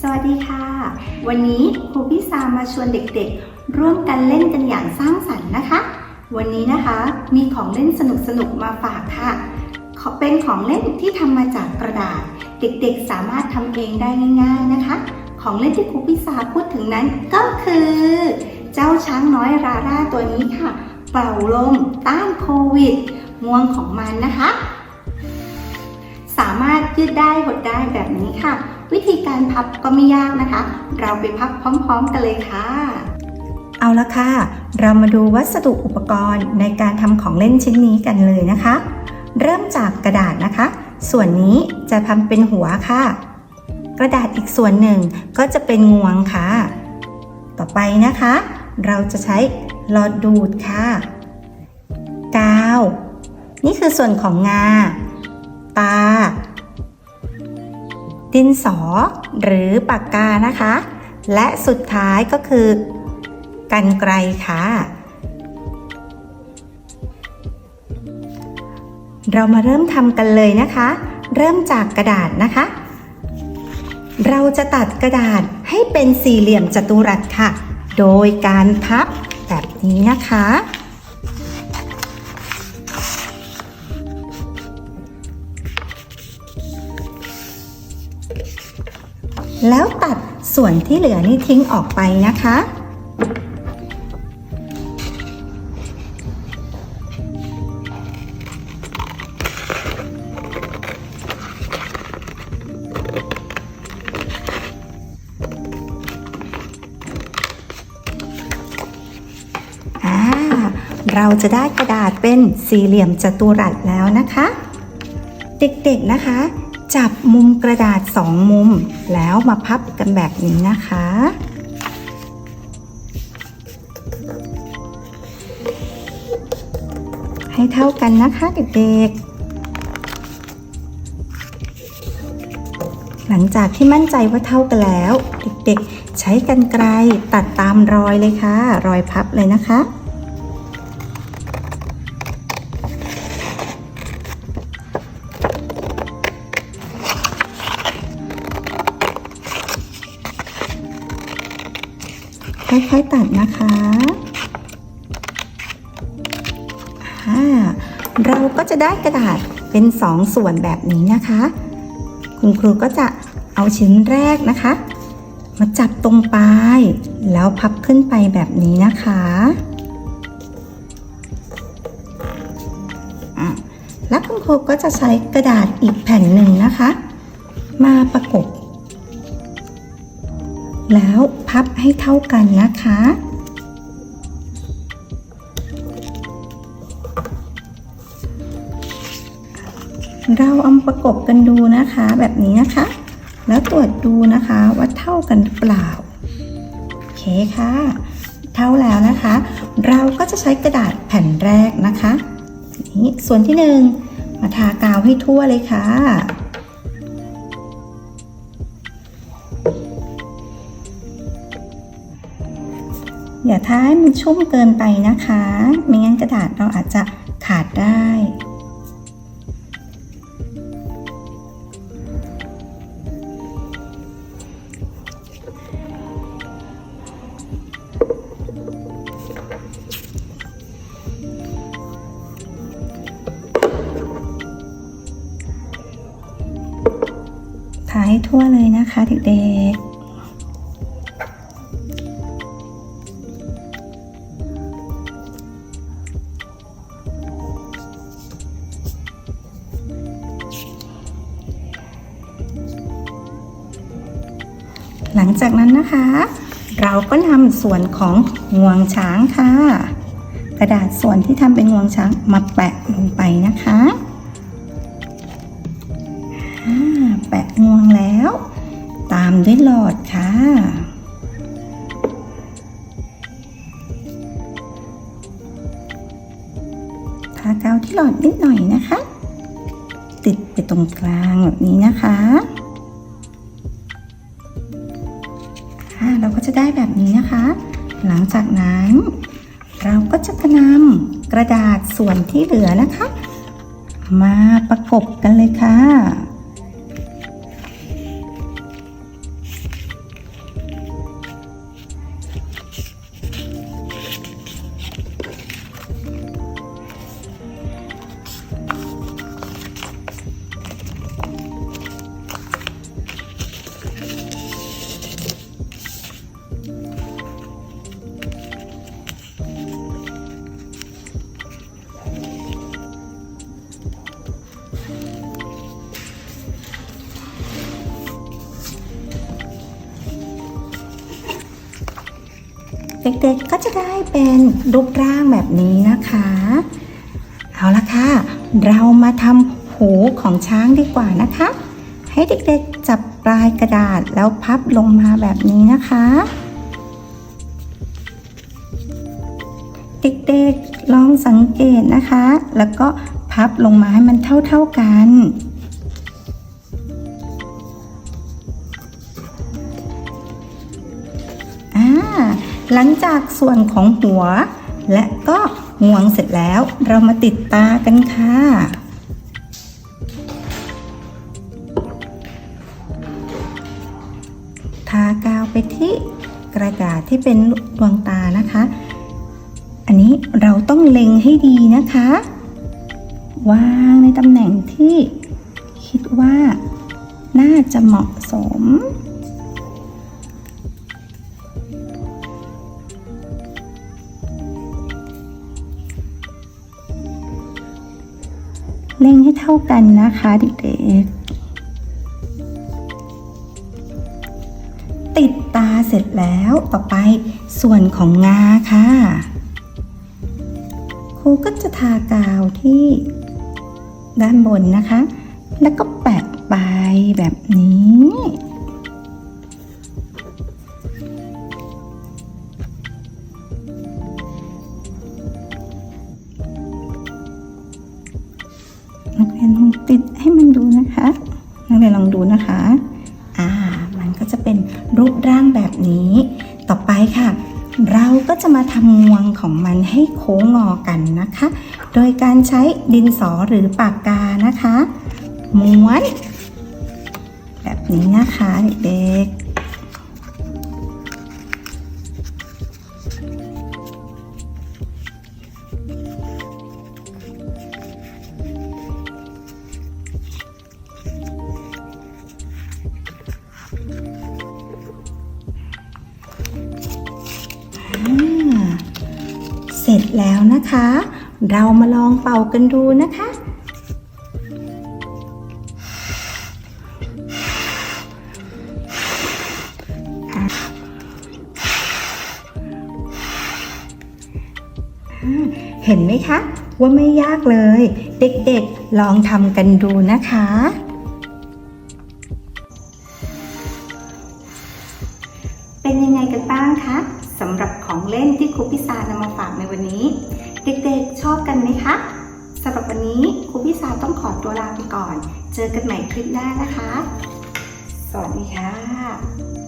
สวัสดีค่ะ วันนี้ครูพี่ซามาชวนเด็กๆ ร่วมกันเล่นกันอย่างสร้างสรรค์นะคะ วันนี้นะคะมีของเล่นสนุกๆมาฝากค่ะขอเป็นของเล่นที่ทำมาจากกระดาษ เด็กๆสามารถทำเองได้ง่าย ๆนะคะ ของเล่นที่ครูพี่ซาพูดถึงนั้นก็คือ เจ้าช้างน้อยราร่าตัวนี้ค่ะ เป่าลมต้านโควิดงวงของมันนะคะ สามารถยืดได้หดได้แบบนี้ค่ะ วิธีการพับก็ไม่ยากนะคะ เราไปพับพร้อม ๆ กันเลยค่ะ เอาละค่ะ เรามาดูวัสดุอุปกรณ์ในการทำของเล่นชิ้นนี้กันเลยนะคะ เริ่มจากกระดาษนะคะ ส่วนนี้จะทำเป็นหัวค่ะ กระดาษอีกส่วนหนึ่งก็จะเป็นงวงค่ะ ต่อไปนะคะ เราจะใช้หลอดดูดค่ะ กาว นี่คือส่วนของงา ตา ดินสอหรือปากกานะคะ และสุดท้ายก็คือ กันไกรค่ะ เรามาเริ่มทำกันเลยนะคะ เริ่มจากกระดาษนะคะ เราจะตัดกระดาษให้เป็นสี่เหลี่ยมจัตุรัสค่ะ โดยการพับแบบนี้นะคะ แล้วตัดส่วนที่เหลือนี่ทิ้งออกไปนะคะอ่าเราจะได้กระดาษเป็นสี่เหลี่ยมจัตุรัสแล้วนะคะ เด็กๆนะคะ จับมุมกระดาษสองมุม แล้วมาพับกันแบบนี้นะคะ ให้เท่ากันนะคะเด็กๆ หลังจากที่มั่นใจว่าเท่ากันแล้ว เด็กๆ ใช้กันไกลตัดตามรอยเลยค่ะ รอยพับเลยนะคะ ค่อยๆตัดนะคะเราก็จะได้กระดาษเป็นสองส่วนแบบนี้นะคะ คุณครูก็จะเอาชิ้นแรกนะคะ มาจับตรงปลายแล้วพับขึ้นไปแบบนี้นะคะะแล้วคุณครูก็จะใช้กระดาษอีกแผ่นหนึ่งนะคะ มาประกบ แล้วพับให้เท่ากันนะคะ เราเอามาประกบกันดูนะคะแบบนี้นะคะ แล้วตรวจดูนะคะว่าเท่ากันหรือเปล่า โอเคค่ะ เท่าแล้วนะคะ เราก็จะใช้กระดาษแผ่นแรกนะคะนี่ส่วนที่หนึ่งมาทากาวให้ทั่วเลยค่ะ อย่าท้ายมันชุ่มเกินไปนะคะ ไม่งั้นกระดาษเราอาจจะขาดได้ ทาให้ทั่วเลยนะคะเด็กๆ หลังจากนั้นนะคะ เราก็นำส่วนของงวงช้างค่ะ กระดาษส่วนที่ทำเป็นงวงช้างมาแปะลงไปนะคะอ่าแปะงวงแล้ว ตามด้วยหลอดค่ะทากาวที่หลอดนิดหน่อยนะคะ ติดไปตรงกลางแบบนี้นะคะ เราก็จะได้แบบนี้นะคะ หลังจากนั้น เราก็จะนำกระดาษส่วนที่เหลือนะคะ มาประกบกันเลยค่ะ ด็กๆก็จะได้เป็นรูปร่างแบบนี้นะคะ เอาละค่ะ เรามาทำหูของช้างดีกว่านะคะ ให้เด็กๆจับปลายกระดาษแล้วพับลงมาแบบนี้นะคะ เด็กๆลองสังเกตนะคะ แล้วก็พับลงมาให้มันเท่าๆกัน หลังจากส่วนของหัว และก็งวงเสร็จแล้วเรามาติดตากันค่ะ ทากาวไปที่กระดาษที่เป็นดวงตานะคะ อันนี้เราต้องเล็งให้ดีนะคะ วางในตำแหน่งที่คิดว่าน่าจะเหมาะสม เล่งให้เท่ากันนะคะเด็กๆ ติดตาเสร็จแล้วต่อไปส่วนของงาค่ะครูก็จะทากาวที่ด้านบนนะคะ แล้วก็แปะไปแบบนี้ มันดูนะคะนักเรียนลองดูนะคะ อ่า มันก็จะเป็นรูปร่างแบบนี้ ต่อไปค่ะ เราก็จะมาทำงวงของมันให้โค้งงอกันนะคะ โดยการใช้ดินสอหรือปากกานะคะ ม้วน แบบนี้นะคะเด็กๆ แล้วนะคะ เรามาลองเป่ากันดูนะคะ เห็นไหมคะ ว่าไม่ยากเลย เด็กๆลองทำกันดูนะคะเป็นยังไงกันบ้างคะ สำหรับของเล่นที่ครูพิซานำมาฝากในวันนี้ เด็กๆชอบกันไหมคะสำหรับวันนี้ครูพิซาต้องขอตัวลาไปก่อน เจอกันใหม่คลิปหน้านะคะ สวัสดีค่ะ